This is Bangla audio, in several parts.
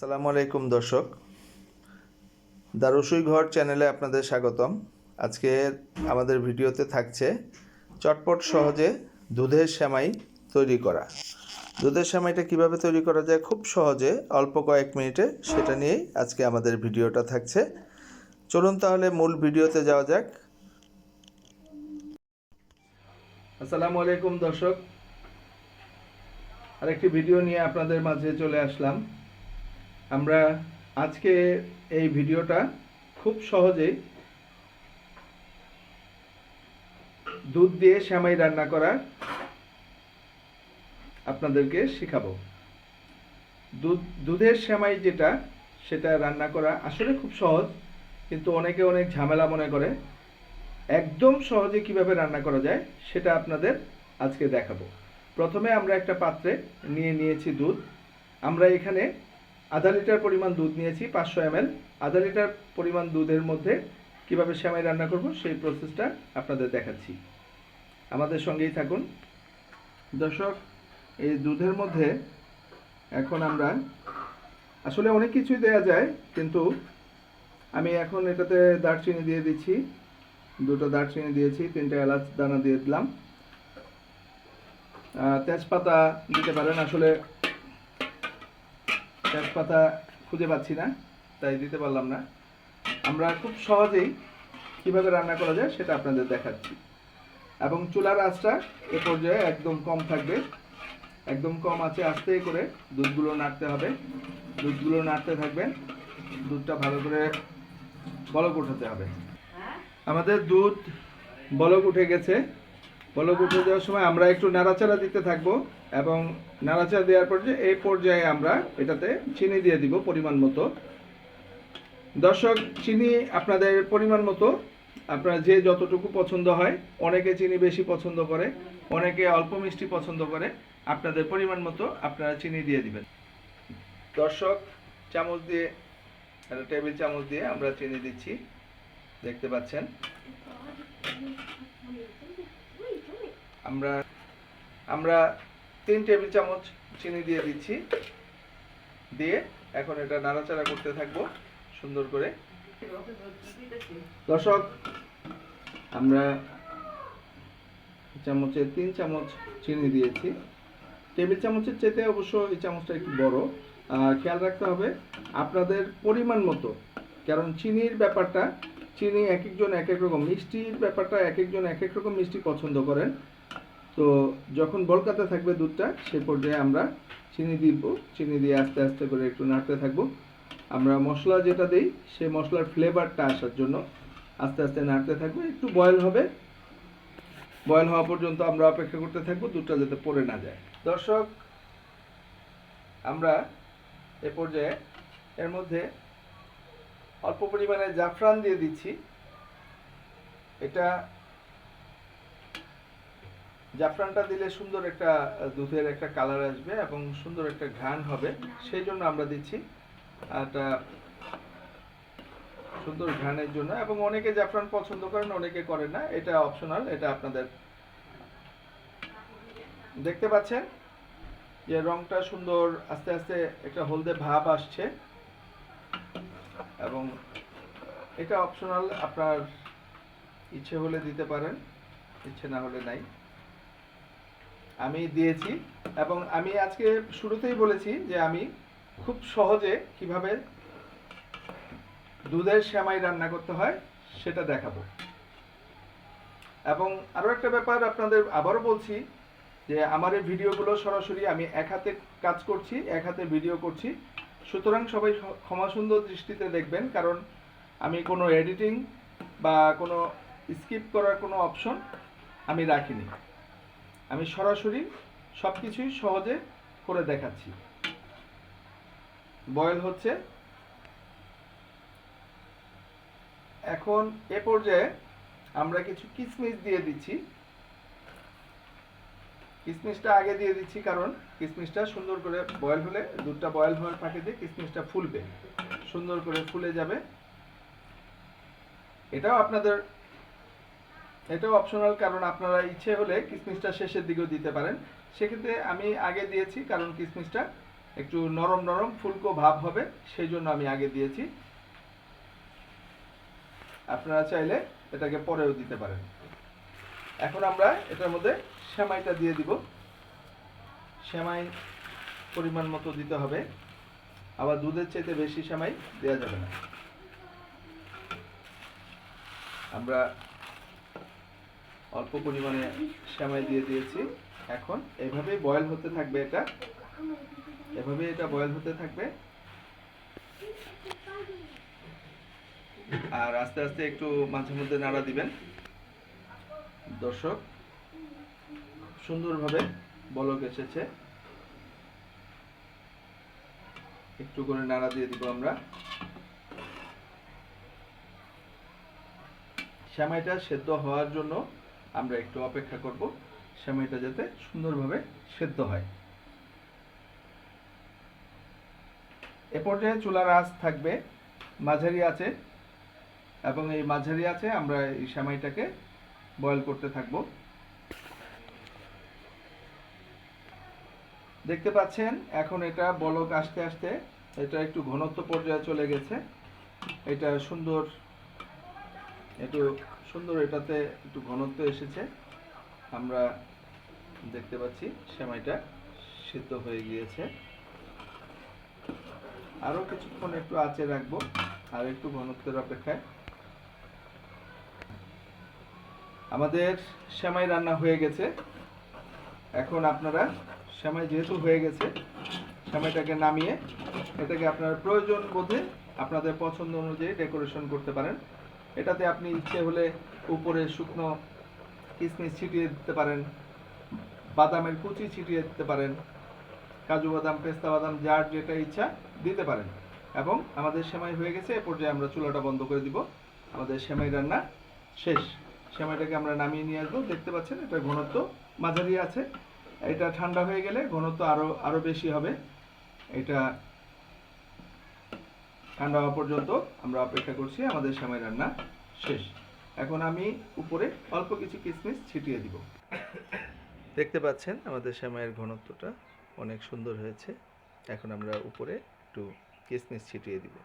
আসসালামু আলাইকুম দর্শক। দারুসুই ঘর চ্যানেলে আপনাদের স্বাগতম। আজকে আমাদের ভিডিওতে থাকছে চটপট সহজে দুধের সেমাই তৈরি করা। দুধের সেমাইটা কীভাবে তৈরি করা যায়? খুব সহজে অল্প কয়েক মিনিটে সেটা নিয়েই আজকে আমাদের ভিডিওটা থাকছে। চলুন তাহলে মূল ভিডিওতে যাওয়া যাক। আসসালামু আলাইকুম দর্শক। আরেকটি ভিডিও নিয়ে আপনাদের মাঝে চলে আসলাম। আমরা আজকে এই ভিডিওটা খুব সহজেই দুধ দিয়ে শ্যামাই রান্না করা আপনাদেরকে শেখাবো। দুধ, দুধের শ্যামাই যেটা, সেটা রান্না করা আসলে খুব সহজ, কিন্তু অনেকে অনেক ঝামেলা মনে করে। একদম সহজে কীভাবে রান্না করা যায়, সেটা আপনাদের আজকে দেখাবো। প্রথমে আমরা একটা পাত্রে নিয়ে নিয়েছি দুধ। আমরা এখানে আধা লিটার পরিমাণ দুধ নিয়েছি, পাঁচশো এম আধা লিটার পরিমাণ দুধের মধ্যে কীভাবে সেমাই রান্না করব সেই প্রসেসটা আপনাদের দেখাচ্ছি। আমাদের সঙ্গেই থাকুন। দর্শক, এই দুধের মধ্যে এখন আমরা, আসলে অনেক কিছুই দেয়া যায়, কিন্তু আমি এখন এটাতে দারচিনি দিয়ে দিচ্ছি। দুটো দারচিনি দিয়েছি, তিনটে এলাচ দানা দিয়ে দিলাম। তেজপাতা দিতে পারেন। আসলে তেজপাতা খুঁজে পাচ্ছি না তাই দিতে পারলাম না। আমরা খুব সহজেই কীভাবে রান্না করা যায় সেটা আপনাদের দেখাচ্ছি। এবং চুলার আঁচটা এ পর্যায়ে একদম কম থাকবে। একদম কম আছে আস্তে করে দুধগুলো নাড়তে হবে। দুধগুলো নাড়তে থাকবেন দুধটা ভালো করে বলক উঠাতে হবে। আমাদের দুধ বলক উঠে গেছে। বলক উঠে যাওয়ার সময় আমরা একটু নাড়াচাড়া দিতে থাকব এবং নাড়াচাড়া দেওয়ার পর যে এই পর্যায়ে আমরা এটাতে চিনি দিয়ে দিব পরিমাণ মতো। দর্শক, চিনি আপনাদের পরিমাণ মতো। আপনার যে যতটুকু পছন্দ হয়, অনেকে চিনি বেশি পছন্দ করে, অনেকে অল্প মিষ্টি পছন্দ করে, আপনাদের পরিমাণ মতো আপনারা চিনি দিয়ে দিবেন। দর্শক, চামচ দিয়ে টেবিল চামচ দিয়ে আমরা চিনি দিচ্ছি। দেখতে পাচ্ছেন? আমরা আমরা তিন টেবিল চামচ চিনি দিয়ে দিচ্ছি। দিয়ে এখন এটা নাড়াচাড়া করতে থাকব, সুন্দর করে। দর্শক, আমরা চামচে তিন চামচ চিনি দিয়েছি। টেবিল চামচের চেতে অবশ্য এই চামচটা একটু বড়। খেয়াল রাখতে হবে, আপনাদের পরিমাণ মতো, কারণ চিনির ব্যাপারটা, চিনি এক একজন এক এক রকম, মিষ্টির ব্যাপারটা এক একজন এক এক রকম মিষ্টি পছন্দ করেন। তো যখন বলকাতে থাকবে দুধটা, সে পর্যায়ে আমরা চিনি দিব। চিনি দিয়ে আস্তে আস্তে করে একটু নাড়তে থাকব। আমরা মশলা যেটা দিই সেই মশলার ফ্লেভারটা আসার জন্য আস্তে আস্তে নাড়তে থাকব। একটু বয়েল হবে। বয়েল হওয়া পর্যন্ত আমরা অপেক্ষা করতে থাকব, দুধটা যাতে পড়ে না যায়। দর্শক, আমরা এ পর্যায়ে এর মধ্যে অল্প পরিমাণে জাফরান দিয়ে দিচ্ছি। এটা জাফরানটা দিলে সুন্দর একটা দুধের একটা কালার আসবে এবং সুন্দর একটা ঘ্রাণ হবে। সেই জন্য আমরা দিচ্ছি একটা সুন্দর ঘ্রাণের জন্য। এবং অনেকে জাফরান পছন্দ করেন, অনেকে করেন না। এটা অপশনাল এটা আপনাদের দেখতে পাচ্ছেন? যে রংটা সুন্দর, আস্তে আস্তে একটা হলদে ভাব আসছে। এবং এটা অপশনাল আপনার ইচ্ছে হলে দিতে পারেন, ইচ্ছে না হলে নাই। আমি দিয়েছি এবং আমি আজকে শুরুতেই বলেছি যে আমি খুব সহজে কীভাবে দুধের সেমাই রান্না করতে হয় সেটা দেখাবো। এবং আরও একটা ব্যাপার আপনাদের আবারও বলছি যে আমার এই ভিডিওগুলো সরাসরি আমি এক হাতে কাজ করছি, এক হাতে ভিডিও করছি। সুতরাং সবাই স- ক্ষমা সুন্দর দৃষ্টিতে দেখবেন, কারণ আমি কোনো এডিটিং বা কোনো স্কিপ করার কোনো অপশন আমি রাখিনি। আমি সরাসরি সব কিছুই সহজে করে দেখাচ্ছি। বয়েল হচ্ছে। এখন এ পর্যায়ে আমরা কিছু কিশমিশ দিয়ে দিচ্ছি। কিশমিশটা আগে দিয়ে দিচ্ছি কারণ কিশমিশটা সুন্দর করে বয়েল হলে, দুধটা বয়েল হওয়ার ফাঁকে দিয়ে কিশমিশটা ফুলবে। সুন্দর করে ফুলে যাবে। এটাও আপনাদের এটাও অপশনাল কারণ আপনারা ইচ্ছে হলে কিসমিসটা শেষের দিকেও দিতে পারেন। সেক্ষেত্রে আমি আগে দিয়েছি কারণ কিসমিসটা একটু নরম নরম ফুলকো ভাব হবে, সেই জন্য আমি আগে দিয়েছি। আপনারা চাইলে এটাকে পরেও দিতে পারেন। এখন আমরা এটার মধ্যে সেমাইটা দিয়ে দিব। সেমাই পরিমাণ মতো দিতে হবে। আবার দুধের চাইতে বেশি সেমাই দেওয়া যাবে না। আমরা অল্প পরিমাণে সেমাই দিয়ে দিয়েছি। এখন এভাবেই বয়েল হতে থাকবে এটা। এভাবেই এটা বয়েল হতে থাকবে। আর আস্তে আস্তে একটু মাঝে মধ্যে নাড়া দিবেন। দর্শক, সুন্দরভাবে বলক এসেছে। একটু করে নাড়া দিয়ে দিব আমরা। সেমাইটা সেদ্ধ হওয়ার জন্য আমরা একটু অপেক্ষা করব। সেমাইটা যাতে সুন্দরভাবে সেদ্ধ হয়। এ পর্যায়ে চুলার আঁচ থাকবে, মাঝারি আছে এবং এই মাঝারি আছে আমরা এই সেমাইটাকে বয়েল করতে থাকব। দেখতে পাচ্ছেন, এখন এটা বলক আসতে আসতে, এটা একটু ঘনত্ব পর্যায়ে চলে গেছে। এটা সুন্দর একটু সুন্দর এটাতে একটু ঘনত্ব এসেছে। আমরা দেখতে পাচ্ছি সেমাইটা সিদ্ধ হয়ে গিয়েছে। আরও কিছুক্ষণ একটু আঁচে রাখব, আর একটু ঘনত্বের অপেক্ষায়। আমাদের সেমাই রান্না হয়ে গেছে। এখন আপনারা, সেমাই যেহেতু হয়ে গেছে, সেমাইটাকে নামিয়ে এটাকে আপনার প্রয়োজন বোধে আপনাদের পছন্দ অনুযায়ী ডেকোরেশন করতে পারেন। এটাতে আপনি ইচ্ছে হলে উপরে শুকনো কিশমিশ ছিটিয়ে দিতে পারেন, বাদামের কুচি ছিটিয়ে দিতে পারেন, কাজু বাদাম, পেস্তা বাদাম, যার যেটা ইচ্ছা দিতে পারেন। এবং আমাদের সেমাই হয়ে গেছে, এ পর্যায়ে আমরা চুলাটা বন্ধ করে দিব। আমাদের সেমাই রান্না শেষ। সেমাইটাকে আমরা নামিয়ে নিয়ে আসব। দেখতে পাচ্ছেন, এটা ঘনত্ব মাঝারি আছে। এটা ঠান্ডা হয়ে গেলে ঘনত্ব আরও আরও বেশি হবে। এটা ঠান্ডা হওয়া পর্যন্ত আমরা অপেক্ষা করছি, আমাদের সেমাই রান্না শেষ। এখন আমি উপরে অল্প কিছু কিশমিশ ছিটিয়ে দিব। দেখতে পাচ্ছেন, আমাদের সেমাইয়ের ঘনত্বটা অনেক সুন্দর হয়েছে। এখন আমরা উপরে একটু কিশমিশ ছিটিয়ে দিব।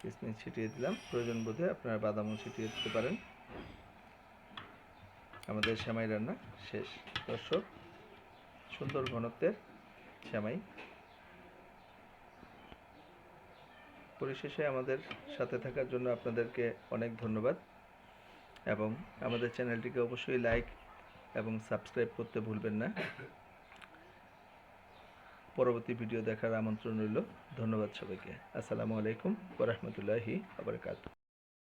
কিশমিশ ছিটিয়ে দিলাম। প্রয়োজন বোধে আপনারা বাদামও ছিটিয়ে দিতে পারেন। আমাদের সেমাই রান্না শেষ। দর্শক, সুন্দর ঘনত্বের সেমাই। পরিশেষে আমাদের সাথে থাকার জন্য আপনাদেরকে অনেক ধন্যবাদ। এবং আমাদের চ্যানেলটিকে অবশ্যই লাইক এবং সাবস্ক্রাইব করতে ভুলবেন না। পরবর্তী ভিডিও দেখার আমন্ত্রণ রইল। ধন্যবাদ সবাইকে। আসসালামু আলাইকুম ওরহমতুল্লাহি আবরকাত